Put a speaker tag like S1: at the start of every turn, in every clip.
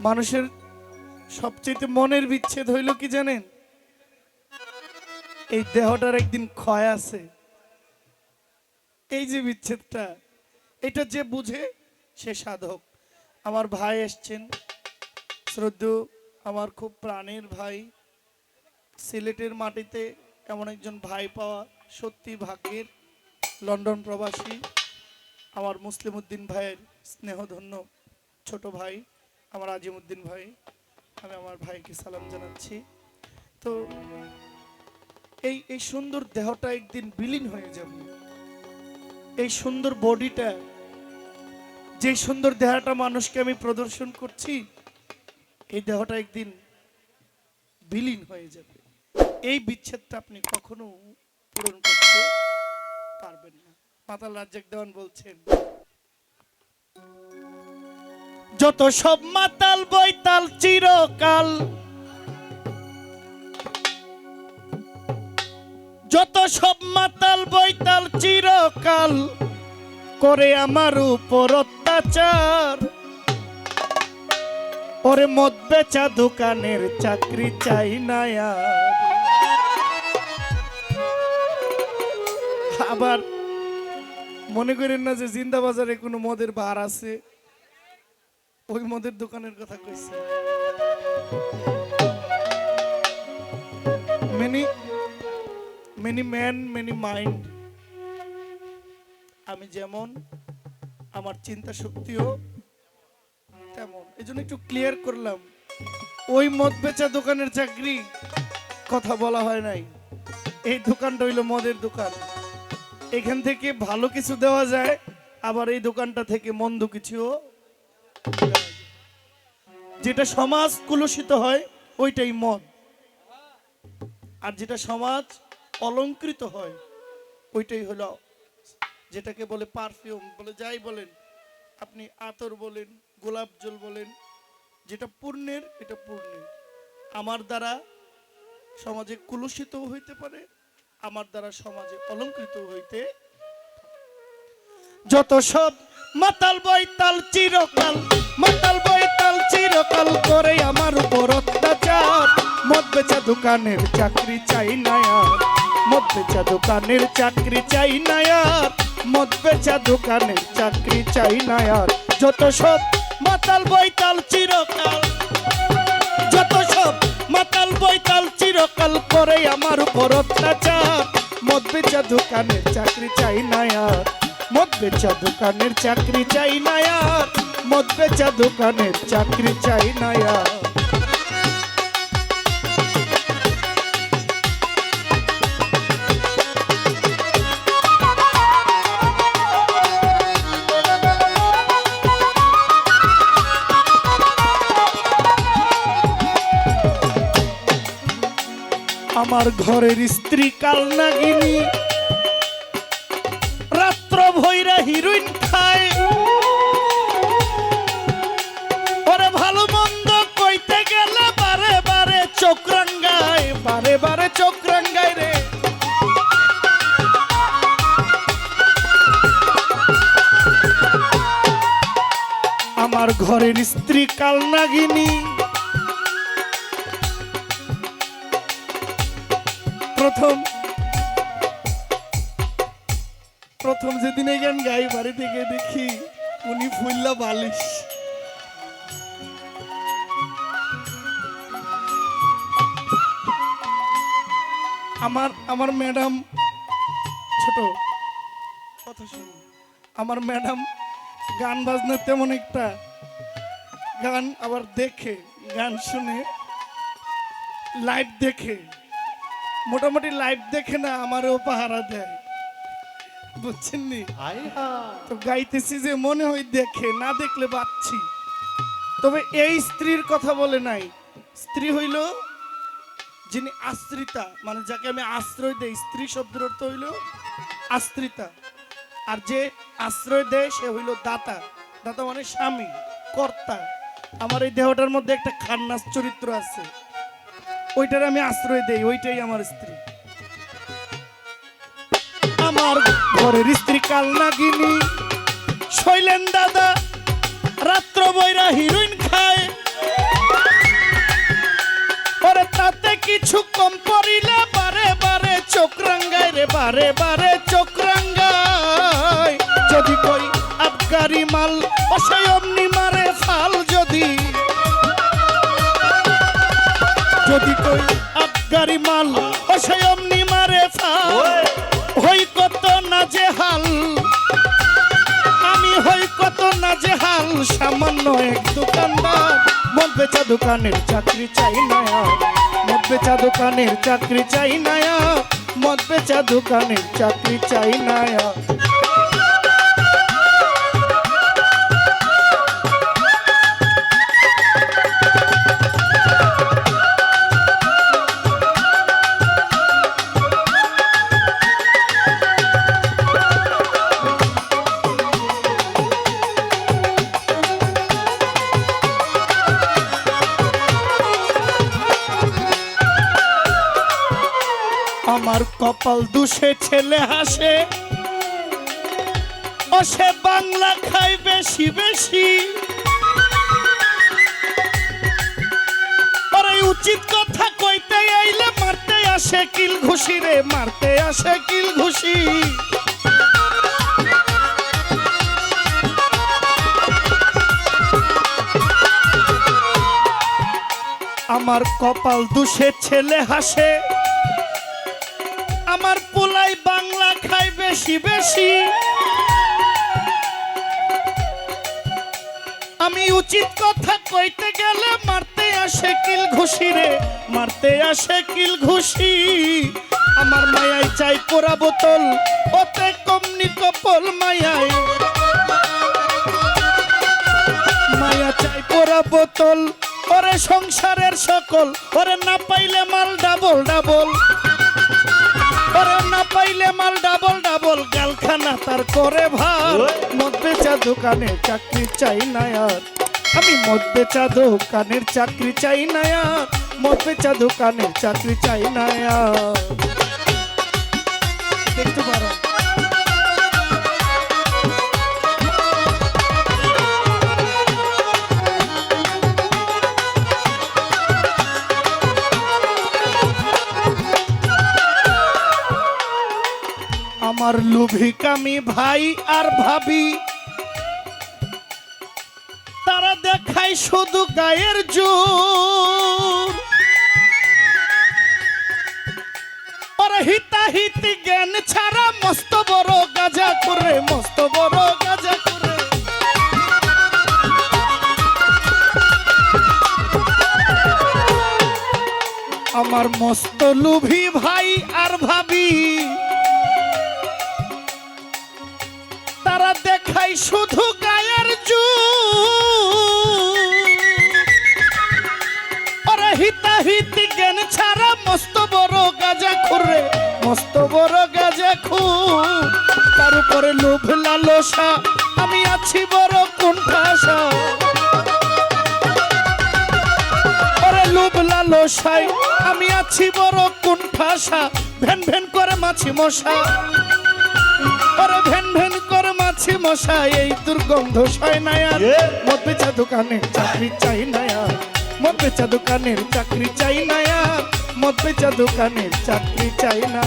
S1: মানুষের সবচেয়ে মনের বিচ্ছেদ হইল কি জানেন? এই দেহটার একদিন ক্ষয় আছে। এই যে বিচ্ছেদটা, এটা যে বুঝে সে সাধক। আমার ভাই এসছেন। শ্রদ্ধু আমার খুব প্রাণের ভাই। সিলেটের মাটিতে এমন একজন ভাই পাওয়া সত্যি ভাগ্যের লন্ডন প্রবাসী। আমার মুসলিম উদ্দিন ভাইয়ের স্নেহধন্য ছোট ভাই। আমার আজিমুদ্দিন ভাই, আমি আমার ভাইকে সালাম জানাচ্ছি। তো এই এই সুন্দর দেহটা একদিন বিলীন হয়ে যাবে। এই সুন্দর বডিটা, যে সুন্দর দেহটা মানুষকে আমি প্রদর্শন করছি, এই দেহটা একদিন বিলীন হয়ে যাবে। এই বিচ্ছেদটা আপনি কখনো পূরণ করতে পারবেন না। মাতাল রাজ্জাক দেওয়ান বলছেন যত সব মাতাল বৈতাল চিরকাল। যত সব মাতাল বৈতাল চিরকাল করে আমার উপর অত্যাচার। ওরে মদ বেচা দোকানের চাকরি চাই না। আবার মনে করেন না যে জিন্দা বাজারে কোনো মদের বার আছে? ওই মদের দোকানের কথা কইছে। Many many man, many mind. আমি যেমন, আমার চিন্তা শক্তিও তেমন। এই জন্য একটু ক্লিয়ার করলাম, ওই মদ বেচা দোকানের চাকরি কথা বলা হয় নাই। এই দোকানটা হইল মদের দোকান। এখান থেকে ভালো কিছু দেওয়া যায়, আবার এই দোকানটা থেকে মন্দ কিছুও। যেটা সমাজ কুলুষিত হয়, ওইটাই মদ। আর যেটা সমাজ অলংকৃত হয়, ওইটাই হলো যেটাকে বলে পারফিউম বলে যাই বলেন। আপনি আতর বলেন, গোলাপ জল বলেন, যেটা পূর্ণের, এটা পূর্ণের। আমার দ্বারা সমাজে কুলুষিত হইতে পারে, আমার দ্বারা সমাজে অলংকৃত হইতে যত সব মাতাল বৈতাল, চিরকাল মাতাল বৈতাল চিরকাল করে আমার উপর অত্যাচার। মদ বেচা দোকানের চাকরি চাই না আর। মদ বেচা দোকানের চাকরি চাই না আর। মদ বেচা দোকানের চাকরি চাই না আর। যত সব মাতাল বৈতাল চিরকাল, যত সব মাতাল বৈতাল চিরকাল করে আমার উপর অত্যাচার। মদ বেচা দোকানের চাকরি চাই না আর। মদ বেচা দোকানের চাকরি চাই না আর। মদ বেচা দোকানের চাকরি চাই না আমার ঘরের স্ত্রী কাল নাগিনী রাত্র ভৈরা হিরোইন ঘরের স্ত্রী কাল নাগিনী প্রথম প্রথম যেদিন গান গাই, বাড়ি থেকে দেখি উনি ফুল্লা বালিশ। আমার আমার ম্যাডাম ছোট। কথা শুনুন। আমার ম্যাডাম গান বাজনা তেমন একটা গান আবার দেখে গান শুনে লাইভ দেখে। মোটামুটি লাইভ দেখে না আমারও পাহারা দেয়। বুঝছেন নি? তো গাইতেছি যে মনে হয় দেখে না দেখলে বাচ্ছি তবে এই স্ত্রীর কথা বলে নাই। স্ত্রী হইল যিনি আশ্রিতা মানে যাকে আমি আশ্রয় দেই স্ত্রী শব্দের অর্থ হইল আশ্রিতা। আর যে আশ্রয় দেয় সে হইল দাতা। দাতা মানে স্বামী কর্তা। আমার এই দেহটার মধ্যে একটা খান্নাস চরিত্র আছে। ওইটার আমি আশ্রয় দেই, ওইটাই আমার স্ত্রী। আমার ঘরের স্ত্রী কাল নাগিনী শৈলেন দাদা, রাত্র বৈরা হিরোইন খায়। পরে তাতে কিছু কম পড়িলে বারে বারে চোখ রাঙ্গায় রে, বারে বারে চোখ রাঙ্গায়। যদি কই আবগারি মাল অসয়ম কত না যে হাল সামান্য এক দোকানদার মদ বেচা দোকানের চাকরি চাই না আর। মদ বেচা দোকানের চাকরি চাই না আর। মদ বেচা দোকানের চাকরি চাই না আর। কপাল দুষে ছেলে হাসে। ও সে বাংলা খাই বেশি বেশি। উচিত কথা কইতে আইলে মারতে আসে কিল ঘুষি রে, মারতে আসে কিল ঘুষি। আমার কপাল দুষে ছেলে হাসে। আমার পোলাই বাংলা খাই বেশি বেশি। আমি উচিত কথা কইতে গেলে মারতে আসে কিল ঘুষি রে, মারতে আসে কিল ঘুষি। আমার মায়াই চাই পোড়া বোতল, ওতে কমনি কপল মায়াই মায়া চাই পোড়া বোতল, ওরে সংসারের সকল, ওরে না পাইলে মাল ডাবল ডাবল। পাইলে মাল ডাবল ডাবল গালখানা তার করে ভার। মদ বেচা দোকানে চাকরি চাই না আর। আমি মদ বেচা দোকানের চাকরি চাই না আর। মদ বেচা দোকানের চাকরি চাই না আর। দেখতে পারো। আমার লোভী কামি ভাই আর ভাবি। তারা দেখায় শুধু গায়ের জোর। হিতাহিতি জ্ঞান ছাড়া মস্ত বড় গাজা করে, মস্ত বড় গাজা করে। আমার মস্ত লোভী ভাই আর ভাবি শুধু গায়ের জু ওরা হিতাহিতি জ্ঞান ছাড়া মস্ত বড় গাজা খুরে মস্ত বড় গাজা খুর তার উপরে লোভ লালসা, আমি আছি বড় কুণ্ঠাসা। ওরে লোভ লালসায় আমি আছি বড় কুণ্ঠাসা। ভ্যান ভ্যান করে মাছি মশা। ওরে ভেন ভ্যান মাছি মশা এই দুর্গন্ধ সয় না আর। মদ বেচা দোকানের চাকরি চাই না আর। মদ বেচা দোকানের চাকরি চাই না আর। মদ বেচা দোকানের চাকরি চাই না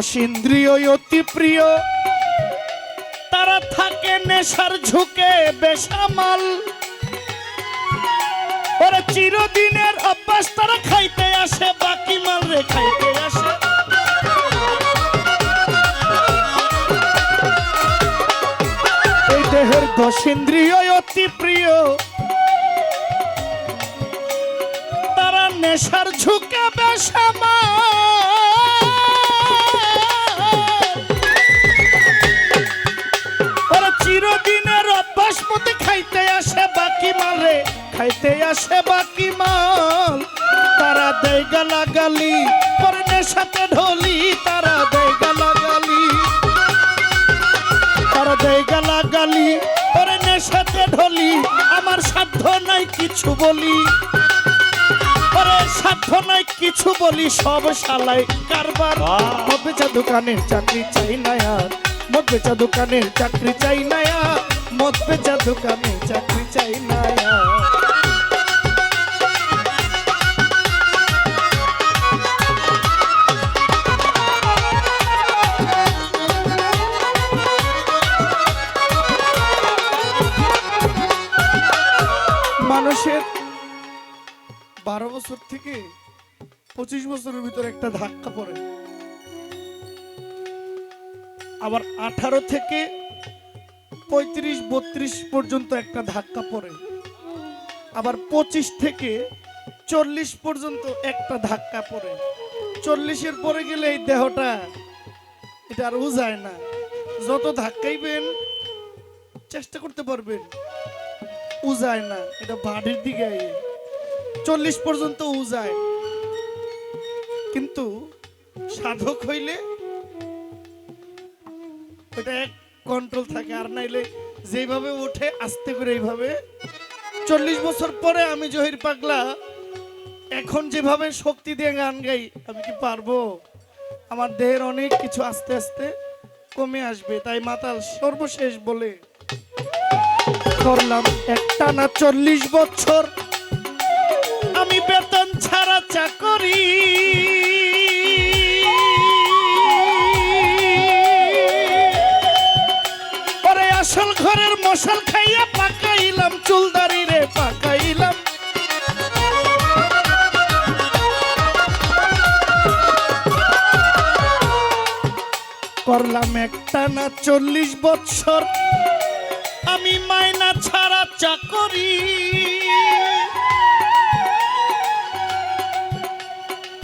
S1: দেহের অতি প্রিয়। তারা থাকে নেশার ঝুঁকে বেসামাল। ওরা চিরদিনের অভ্যাস তারা খাইতে আসে বাকি মাল রে খাইতে আসে। এই দেহের দোষ ইন্দ্রিয় অতি প্রিয়। তারা নেশার ঝুঁকে বেসামাল। লাগালি পরনের সাথে ঢোলি তারা দেয় গালাগালি তারা দেয় গালাগালি পরনের সাথে ঢোলি আমার সাধ্য নাই কিছু বলি। পরে সাধ্য নাই কিছু বলি সব শালায় কারবার। মদবেচা দোকানের চাকরি চাই না আর মদবেচা দোকানের চাকরি চাই না আর মদবেচা দোকানের চাকরি চাই না আর। মানুষের বারো বছর থেকে পঁচিশ বছরের ভিতরে একটা ধাক্কা পড়ে। আবার আঠারো থেকে পঁয়ত্রিশ, বত্রিশ পর্যন্ত একটা ধাক্কা পড়ে। আবার পঁচিশ থেকে চল্লিশ পর্যন্ত একটা ধাক্কা পড়ে। চল্লিশের পরে গেলে এই দেহটা, এটা আর উজায় না। যত ধাক্কাইবেন চেষ্টা করতে পারবেন। উজায় না, এটা বাড়ির দিকে চল্লিশ পর্যন্ত উজায় কিন্তু সাধক হইলে ওটা এক কন্ট্রোল থাকে, আর নাইলে যেভাবে ওঠে, আস্তে করে এইভাবে। চল্লিশ বছর পরে আমি জহির পাগলা, এখন যেভাবে শক্তি দিয়ে গান গাই, আমি কি পারব? আমার দেহের অনেক কিছু আস্তে আস্তে কমে আসবে, তাই মাতাল সর্বশেষ বলে করলাম একটা না চল্লিশ বছর। আমি বেতন ছাড়া চাকরি। পরে আসল ঘরের মশাল খাইয়া পাকাইলাম, চুলদারি রে পাকাইলাম। করলাম একটা না চল্লিশ বছর। আমি মায়না ছাড়া চাকরি।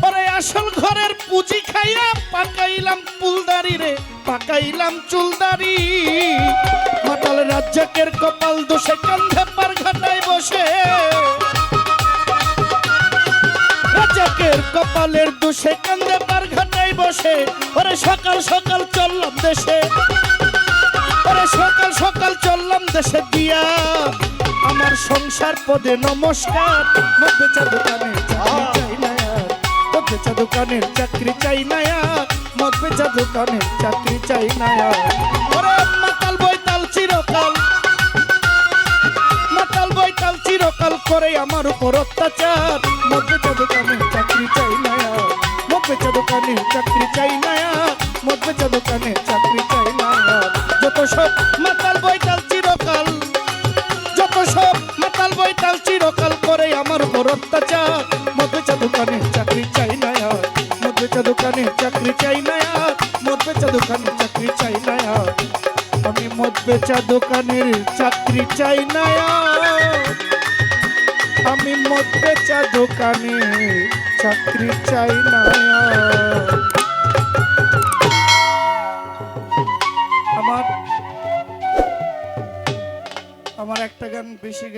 S1: পরে আসল ঘরের পুঁজি খাইয়া পাকাইলাম ফুলদারি রে, পাকাইলাম চুলদারি। মাতাল রাজ্জাকের কপাল দোষে কান্ধে পার ঘাটায় বসে। রাজ্জাকের কপালের দোষে কান্ধে পার ঘাটায় বসে। ওরে সকাল সকাল চললাম দেশে। দিয়া আমার সংসার পদে নমস্কার। মদ বেচা দোকানে চাকরি চাই না মদ বেচা দোকানের চাকরি চাই না মদ বেচা দোকানের চাকরি চাই না ওরে মাতাল বইতাল চিরকাল। মাতাল বইতাল চিরকাল করে আমার উপর অত্যাচার। মদ বেচা দোকানের চাকরি চাই না মদ বেচা দোকানের চাকরি চাই না মদ বেচা দোকানের চাই না আর। বেচা দোকানের চাকরি চাই না আর। বেচা দোকানের চাকরি চাই না আমি মদ বেচা দোকানের চাকরি চাই না আমি মদ বেচা দোকানের চাকরি চাই না আমার আমার একটা গান বেশি গাই